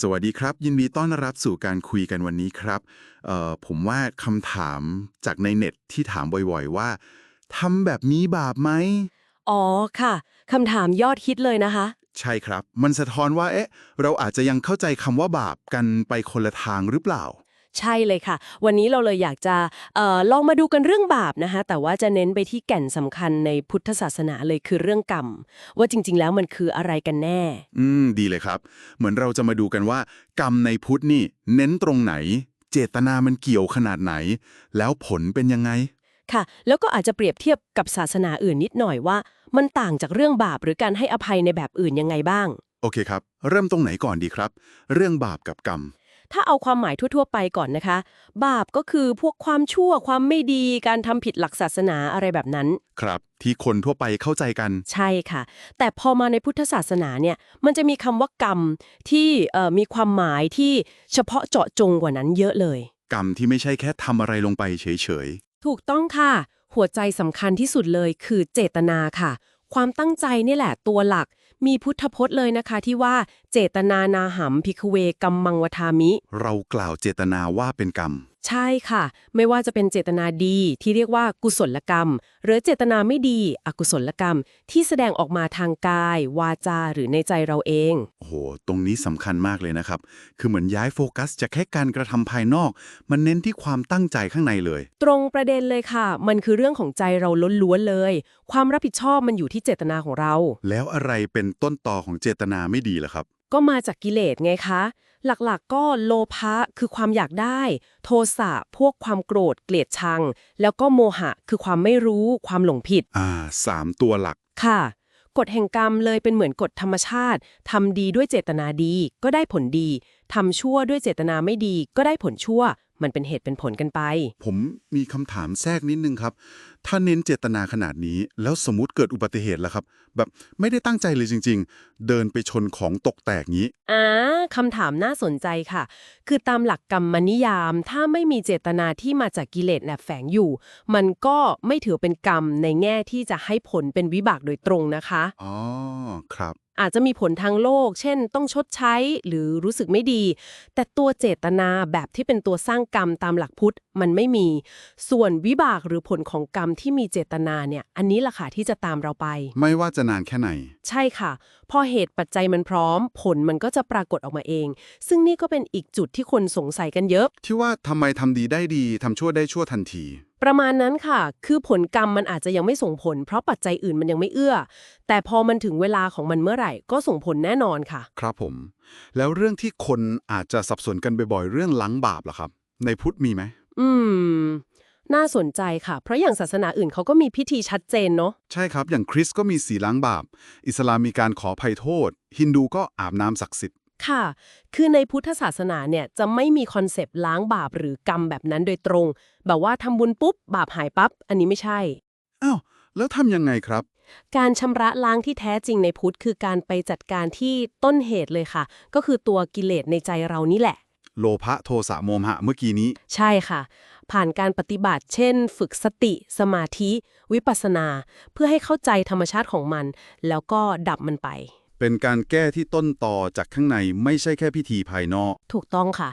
สวัสดีครับ ยินดีต้อนรับสู่การคุยกันวันนี้ครับเอ่อผมว่าคำถามจากในเน็ตที่ถามบ่อยๆว่าทำแบบนี้บาปไหมอ๋อค่ะคำถามยอดฮิตเลยนะคะ ใช่ครับ มันสะท้อนว่าเอ๊ะ เราอาจจะยังเข้าใจคำว่าบาปกันไปคนละทางหรือเปล่า ใช่เลยค่ะ วันนี้เราเลยอยากจะเออลองมาดูกันเรื่องบาปนะคะ แต่ว่าจะเน้นไปที่แก่นสำคัญในพุทธศาสนาเลยคือเรื่องกรรม ว่าจริง ๆ แล้วมันคืออะไรกันแน่ อืม ดีเลยครับ เหมือนเราจะมาดูกันว่า กรรมในพุทธนี่ เน้นตรงไหน เจตนามันเกี่ยวขนาดไหน แล้วผลเป็นยังไงค่ะ แล้วก็อาจจะเปรียบเทียบกับศาสนาอื่นนิดหน่อยว่า มันต่างจากเรื่องบาปหรือการให้อภัยในแบบอื่นยังไงบ้าง โอเคครับ เริ่มตรงไหนก่อนดีครับ เรื่องบาปกับกรรม ถ้าเอาความหมายทั่ว ๆ ไปก่อนนะคะ บาปก็คือพวกความชั่วความไม่ดีการทำผิดหลักศาสนาอะไรแบบนั้น ครับ ที่คนทั่วไปเข้าใจกัน ใช่ค่ะ แต่พอมาในพุทธศาสนาเนี่ย มันจะมีคำว่ากรรมที่เอ่อมีความหมายที่เฉพาะเจาะจงกว่านั้นเยอะเลย กรรมที่ไม่ใช่แค่ทำอะไรลงไปเฉยถูกต้องค่ะ หัวใจสำคัญที่สุดเลยคือเจตนาค่ะ ความตั้งใจนี่แหละตัวหลัก มีพุทธพจน์เลยนะคะที่ว่าเจตนานาหัมพิกเวกัมมังวทามิ เรากล่าวเจตนาว่าเป็นกรรม ใช่ค่ะ ไม่ว่าจะเป็นเจตนาดีที่เรียกว่ากุศลกรรม หรือเจตนาไม่ดี อกุศลกรรม ที่แสดงออกมาทางกาย วาจาหรือในใจเราเองโอ้โหตรงนี้สำคัญมากเลยนะครับ คือเหมือนย้ายโฟกัสจากแค่การกระทำภายนอก มันเน้นที่ความตั้งใจข้างในเลย ตรงประเด็นเลยค่ะ มันคือเรื่องของใจเราล้วนๆเลย ความรับผิดชอบมันอยู่ที่เจตนาของเรา แล้วอะไรเป็นต้นต่อของเจตนาไม่ดีล่ะครับ ก็มาจากกิเลสไงคะ หลักๆก็โลภะคือความอยากได้ โทสะพวกความโกรธ เกลียดชัง แล้วก็โมหะคือความไม่รู้ความหลงผิด อ่าสามตัวหลักค่ะ กฎแห่งกรรมเลยเป็นเหมือนกฎธรรมชาติทำดีด้วยเจตนาดีก็ได้ผลดีทำชั่วด้วยเจตนาไม่ดีก็ได้ผลชั่ว มันเป็นเหตุเป็นผลกันไป ผมมีคำถามแทรกนิดนึงครับ ถ้าเน้นเจตนาขนาดนี้ แล้วสมมติเกิดอุบัติเหตุแล้วครับ แบบไม่ได้ตั้งใจเลยจริง ๆ เดินไปชนของตกแตกงี้อ่าคำถามน่าสนใจค่ะ คือตามหลักกรรมนิยาม ถ้าไม่มีเจตนาที่มาจากกิเลสแอบแฝงอยู่ มันก็ไม่ถือเป็นกรรมในแง่ที่จะให้ผลเป็นวิบากโดยตรงนะคะอ๋อครับอาจจะมีผลทางโลก เช่น ต้องชดใช้หรือรู้สึกไม่ดี แต่ตัวเจตนาแบบที่เป็นตัวสร้างกรรมตามหลักพุทธ มันไม่มีส่วนวิบากหรือผลของกรรมที่มีเจตนาเนี่ย อันนี้ล่ะค่ะที่จะตามเราไป ไม่ว่าจะนานแค่ไหน ใช่ค่ะ พอเหตุปัจจัยมันพร้อม ผลมันก็จะปรากฏออกมาเอง ซึ่งนี่ก็เป็นอีกจุดที่คนสงสัยกันเยอะ ที่ว่าทำไมทำดีได้ดีทำชั่วได้ชั่วทันที ประมาณนั้นค่ะ คือผลกรรมมันอาจจะยังไม่ส่งผล เพราะปัจจัยอื่นมันยังไม่เอื้อ แต่พอมันถึงเวลาของมันเมื่อไหร่ ก็ส่งผลแน่นอนค่ะ ครับผม แล้วเรื่องที่คนอาจจะสับสนกันบ่อยๆ เรื่องล้างบาปล่ะครับ ในพุทธมีไหม อืม น่าสนใจค่ะ เพราะอย่างศาสนาอื่นเขาก็มีพิธีชัดเจนเนาะ ใช่ครับ อย่างคริสต์ก็มีสีล้างบาป อิสลามมีการขอภัยโทษ ฮินดูก็อาบน้ำศักดิ์สิทธิ์ ค่ะ คือในพุทธศาสนาเนี่ยจะไม่มีคอนเซปต์ล้างบาปหรือกรรมแบบนั้นโดยตรง แบบว่าทำบุญปุ๊บบาปหายปั๊บ อันนี้ไม่ใช่ อ้าว แล้วทำยังไงครับ การชำระล้างที่แท้จริงในพุทธคือการไปจัดการที่ต้นเหตุเลยค่ะ ก็คือตัวกิเลสในใจเรานี่แหละ โลภะโทสะโมหะเมื่อกี้นี้ ใช่ค่ะ ผ่านการปฏิบัติเช่น ฝึกสติ สมาธิ วิปัสสนา เพื่อให้เข้าใจธรรมชาติของมัน แล้วก็ดับมันไป เป็นการแก้ที่ต้นต่อจากข้างในไม่ใช่แค่พิธีภายนอก ถูกต้องค่ะ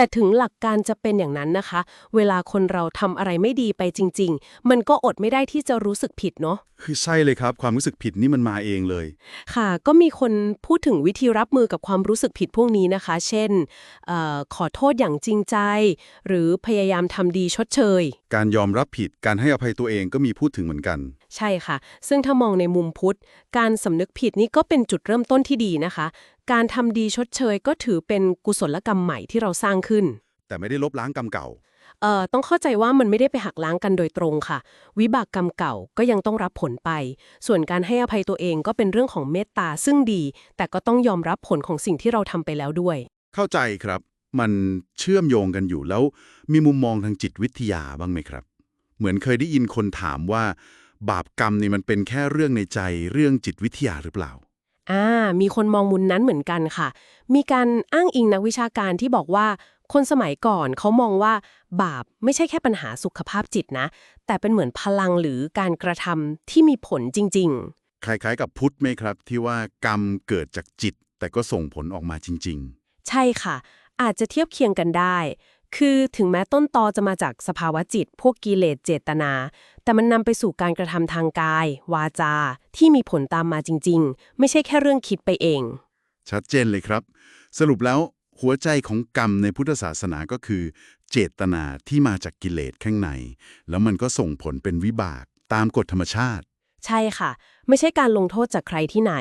แต่ถึงหลักการจะเป็นอย่างนั้นนะคะ เวลาคนเราทำอะไรไม่ดีไปจริง ๆ มันก็อดไม่ได้ที่จะรู้สึกผิดเนาะ คือใช่เลยครับ ความรู้สึกผิดนี่มันมาเองเลย ค่ะ ก็มีคนพูดถึงวิธีรับมือกับความรู้สึกผิดพวกนี้นะคะ เช่นเออขอโทษอย่างจริงใจ หรือพยายามทำดีชดเชย การยอมรับผิด การให้อภัยตัวเองก็มีพูดถึงเหมือนกัน ใช่ค่ะ ซึ่งถ้ามองในมุมพุทธ การสำนึกผิดนี่ก็เป็นจุดเริ่มต้นที่ดีนะคะการทำดีชดเชยก็ถือเป็นกุศลกรรมใหม่ที่เราสร้างขึ้น แต่ไม่ได้ลบล้างกรรมเก่า เอ่อต้องเข้าใจว่ามันไม่ได้ไปหักล้างกันโดยตรงค่ะ วิบากกรรมเก่าก็ยังต้องรับผลไป ส่วนการให้อภัยตัวเองก็เป็นเรื่องของเมตตาซึ่งดี แต่ก็ต้องยอมรับผลของสิ่งที่เราทำไปแล้วด้วย เข้าใจครับ มันเชื่อมโยงกันอยู่แล้ว มีมุมมองทางจิตวิทยาบ้างไหมครับ เหมือนเคยได้ยินคนถามว่า บาปกรรมนี่มันเป็นแค่เรื่องในใจเรื่องจิตวิทยาหรือเปล่า อ่ามีคนมองมุมนั้นเหมือนกันค่ะ มีการอ้างอิงนักวิชาการที่บอกว่าคนสมัยก่อนเขามองว่าบาปไม่ใช่แค่ปัญหาสุขภาพจิตนะ แต่เป็นเหมือนพลังหรือการกระทำที่มีผลจริง ๆ คล้ายๆ กับพุทธไหมครับ ที่ว่ากรรมเกิดจากจิต แต่ก็ส่งผลออกมาจริงใช่ค่ะ อาจจะเทียบเคียงกันได้ คือถึงแม้ต้นตอจะมาจากสภาวะจิต พวกกิเลสเจตนา แต่มันนำไปสู่การกระทำทางกาย วาจา ที่มีผลตามมาจริง ๆ ไม่ใช่แค่เรื่องคิดไปเอง ชัดเจนเลยครับ สรุปแล้วหัวใจของกรรมในพุทธศาสนาก็คือ เจตนาที่มาจากกิเลสข้างใน แล้วมันก็ส่งผลเป็นวิบากตามกฎธรรมชาติ ใช่ค่ะ ไม่ใช่การลงโทษจากใครที่ไหน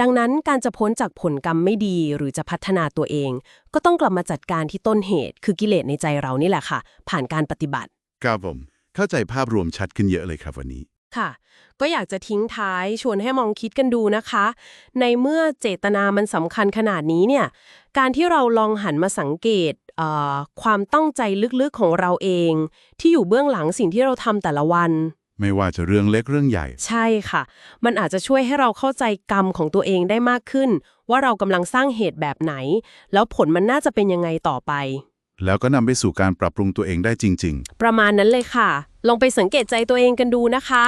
ดังนั้นการจะพ้นจากผลกรรมไม่ดีหรือจะพัฒนาตัวเอง ก็ต้องกลับมาจัดการที่ต้นเหตุ คือกิเลสในใจเรานี่แหละค่ะ ผ่านการปฏิบัติ ครับผม เข้าใจภาพรวมชัดขึ้นเยอะเลยครับวันนี้ ค่ะ ก็อยากจะทิ้งท้ายชวนให้มองคิดกันดูนะคะ ในเมื่อเจตนามันสำคัญขนาดนี้เนี่ย การที่เราลองหันมาสังเกตเอ่อความตั้งใจลึกๆของเราเอง ที่อยู่เบื้องหลังสิ่งที่เราทำแต่ละวัน ไม่ว่าจะเรื่องเล็กเรื่องใหญ่ ใช่ค่ะ มันอาจจะช่วยให้เราเข้าใจกรรมของตัวเองได้มากขึ้น ว่าเรากำลังสร้างเหตุแบบไหน แล้วผลมันน่าจะเป็นยังไงต่อไป แล้วก็นำไปสู่การปรับปรุงตัวเองได้จริงประมาณนั้นเลยค่ะ ลองไปสังเกตใจตัวเองกันดูนะคะ